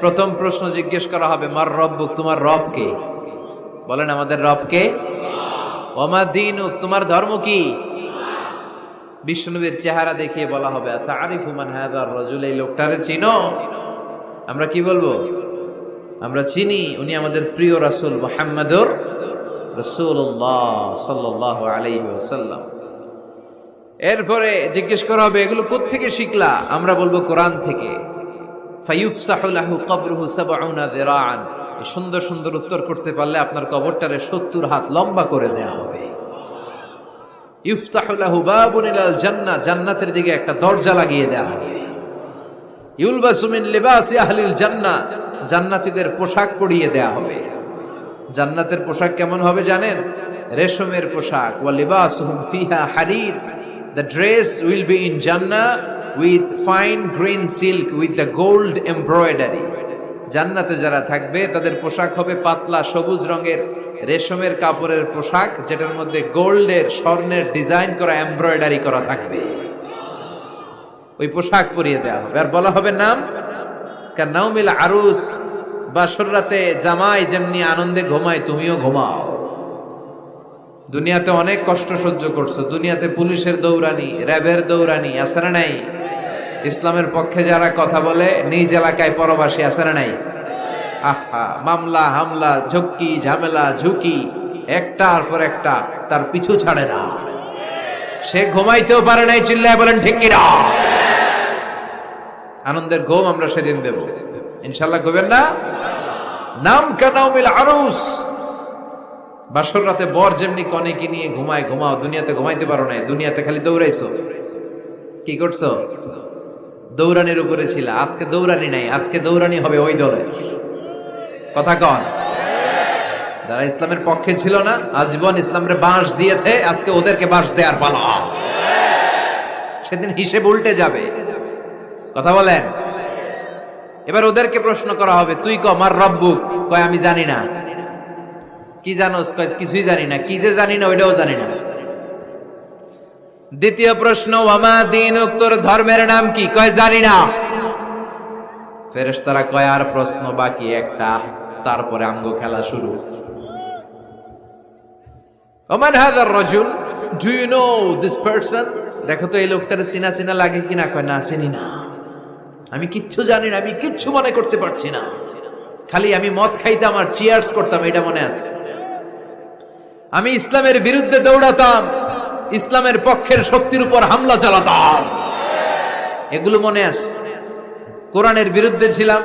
প্রথম প্রশ্ন জিজ্ঞেস করা হবে, মার রব্বুক তোমার রব কে? বলেন, আমাদের রব কে? ওমা দিনুক তোমার ধর্ম কি? বিষ্ণুবীর চেহারা দেখিয়ে বলা হবে তারিফ মান হাদার রজুল এই লোকটারে চিনো? আমরা কি বলব? আমরা চিনি, উনি আমাদের প্রিয় রাসূল মুহাম্মাদুর রাসূলুল্লাহ সাল্লাল্লাহু আলাইহি ওয়াসাল্লাম। এরপরে জিজ্ঞেস করা হবে, এগুলো কোত্থেকে শিখলা? আমরা বলব, কোরআন থেকে। সুন্দর সুন্দর উত্তর করতে পারলে আপনার কবরটারে 70 হাত লম্বা করে দেয়া হবে। ইফতাহু লাহু বাবুন ইলাল জান্নাতের দিকে একটা দরজা লাগিয়ে দেয়া হবে। ইউলবাসু মিন লিবাসি আহলিল জান্নাহ, জান্নাতীদের পোশাক পরিয়ে দেয়া হবে। জান্নাতের পোশাক কেমন হবে জানেন? রেশমের পোশাক। ওয়া লিবাসুহুম ফিহা হারির। The dress will be in Jannah. With fine green silk with the gold embroidery জান্নাতে যারা থাকবে, তাদের পোশাক হবে পাতলা সবুজ রঙের। রেশমের কাপড়ের পোশাক, যেটার মধ্যে গোল্ডের, স্বর্ণের ডিজাইন করা এমব্রয়ডারি করা থাকবে। ওই পোশাক পরিয়ে দেওয়া হবে। আর বলা হবে নাম? নাউমিল আরুস? বাসর রাতে জামাই যেমনি আনন্দে ঘুমায়, তুমিও ঘুমাও। দুনিয়াতে অনেক কষ্ট সহ্য করছ। দুনিয়াতে পুলিশের দৌড়ানি, র্যাবের দৌড়ানি, আছে না নাই? ইসলামের পক্ষে যারা কথা বলে, নিজ এলাকায় পরবাসী না নাই? আহা, মামলা, হামলা, ঝক্কি, ঝামেলা, ঝুঁকি একটার পর একটা, তার পিছু ছাড়ে না। সে ঘুমাইতেও পারে নাই, চিল্লায় বলেন, ঠিক কিনা? আনন্দের ঘুম আমরা সেদিন দেব। ইনশাল্লাহ ঘুমেন না? নাম কানাউমিল আরুস। বাসর রাতে বর যেমনি কনেকে নিয়ে ঘুমায়, ঘুমাও, দুনিয়াতে ঘুমাইতে পারো না দুনিয়াতে খালি দৌড়াইছো। কি করছ? দৌড়ানির উপরে ছিল, আজকে দৌড়ানি নাই, আজকে দৌড়ানি হবে ওই দলে। কথা কন। যারা ইসলামের পক্ষে ছিল না, আজীবন ইসলামের বাঁশ দিয়েছে, আজকে ওদেরকে বাঁশ দেওয়ার পালা। সেদিন হিসেব উল্টে যাবে। কথা বলেন। এবার ওদেরকে প্রশ্ন করা হবে, তুই ক, মার রব্বুক? কয়, আমি জানি না। কি জানোস কিছুই জানি না। কি যে জানি না, ওইটাও জানি না। দ্বিতীয় প্রশ্ন, ওয়ামা দিন তোর ধর্মের নাম কি? কয়, জানি না। ফেরেশতারা কয়, আর প্রশ্ন বাকি একটা, তারপরে আঙ্গ খেলা শুরু। ওমান হাদার রজুল, do you know this person? দেখো তো, এই লোকটার চিনা চিনা লাগে কিনা কয়, না, চিনি না। আমি কিচ্ছু জানি না, আমি কিচ্ছু মনে করতে পারছি না। খালি আমি মদ খাইতাম আর চিয়ার্স করতাম, এটা মনে আছে। আমি ইসলামের বিরুদ্ধে দৌড়াতাম, ইসলামের পক্ষের শক্তির উপর হামলা চালাতাম। এগুলো মনে আছে। কোরআনের বিরুদ্ধে ছিলাম।